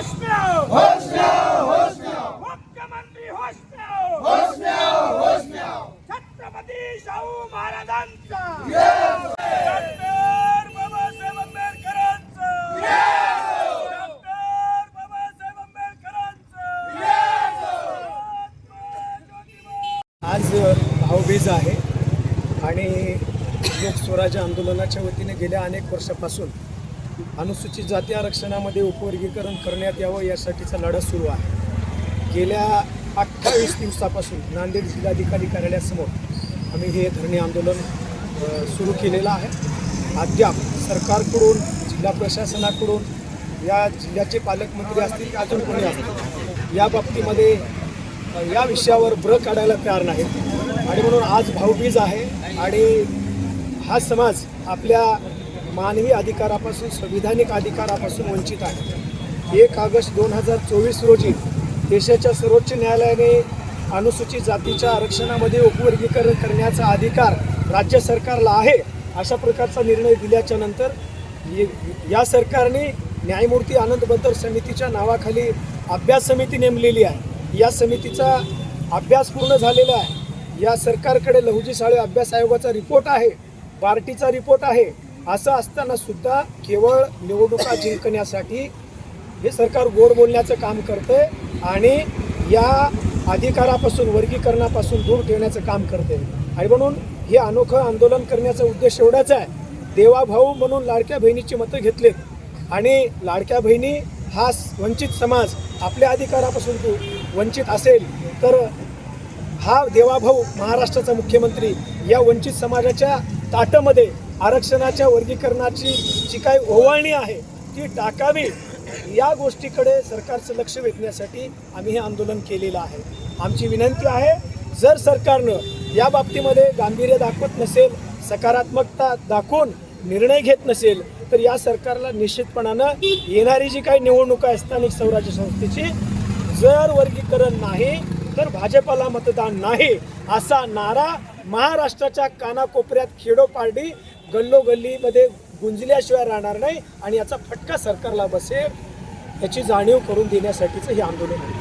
होश में आओ होश में आओ होश में आओ मुख्यमंत्री होश में आओ होश में आओ होश में आओ छत्रपति शाहू महाराजांचा आज भाऊबीज आहे आणि स्वराज्य आंदोलनाच्या वतीने गेल्या अनेक वर्षापासून अनुसूचित जाती आरक्षणामध्ये उपवर्गीकरण करण्यात यावं यासाठीचा लढा सुरू आहे. गेल्या अठ्ठावीस दिवसापासून नांदेड जिल्हाधिकारी कार्यालयासमोर आम्ही हे धरणे आंदोलन सुरू केलेलं आहे. अद्याप सरकारकडून जिल्हा प्रशासनाकडून या जिल्ह्याचे पालकमंत्री असतील अजून कोणी असतील या बाबतीमध्ये या विषयावर ब्र काढायला तयार नाही आणि म्हणून आज भाऊबीज आहे आणि हा समाज आपल्या मानवी अधिकारापासून संविधानिक अधिकारापासून वंचित आहे. एक ऑगस्ट दोन हजार चोवीस रोजी देशाच्या सर्वोच्च न्यायालयाने अनुसूचित जातीच्या आरक्षणामध्ये उपवर्गीकरण करण्याचा अधिकार राज्य सरकारला आहे अशा प्रकारचा निर्णय दिल्याच्या नंतर या सरकारने न्यायमूर्ती आनंदबद्दल समितीच्या नावाखाली अभ्यास समिती नेमलेली आहे. या समितीचा अभ्यास पूर्ण झालेला आहे. या सरकारकडे लहुजी साळे अभ्यास आयोगाचा रिपोर्ट आहे बार्टीचा रिपोर्ट आहे. असं असताना सुद्धा केवळ निवडणुका जिंकण्यासाठी हे सरकार गोड बोलण्याचं काम करते आणि या अधिकारापासून वर्गीकरणापासून दूर ठेवण्याचं काम करते. आणि म्हणून हे अनोखं आंदोलन करण्याचा उद्देश एवढाच आहे. देवाभाऊ म्हणून लाडक्या बहिणीची मतं घेतलेत. आणि लाडक्या बहिणी हा वंचित समाज आपल्या अधिकारापासून तो वंचित असेल तर हा देवाभाऊ महाराष्ट्राचा मुख्यमंत्री या वंचित समाजाच्या ताटामध्ये आरक्षणाच्या वर्गीकरणाची जी काही ओवाळणी आहे ती टाकावी या गोष्टीकडे सरकारचं लक्ष वेधण्यासाठी आम्ही हे आंदोलन केलेलं आहे. आमची विनंती आहे जर सरकारनं या बाबतीमध्ये गांभीर्य दाखवत नसेल सकारात्मकता दाखवून निर्णय घेत नसेल तर या सरकारला निश्चितपणानं येणारी जी काही निवडणूक आहे स्थानिक स्वराज्य संस्थेची जर वर्गीकरण नाही तर भाजपाला मतदान नाही असा नारा महाराष्ट्राच्या कानाकोपऱ्यात खेडोपारडी गल्लोगल्लीमध्ये गुंजल्याशिवाय राहणार नाही आणि याचा फटका सरकारला बसेल याची जाणीव करून देण्यासाठीचं हे आंदोलन आहे.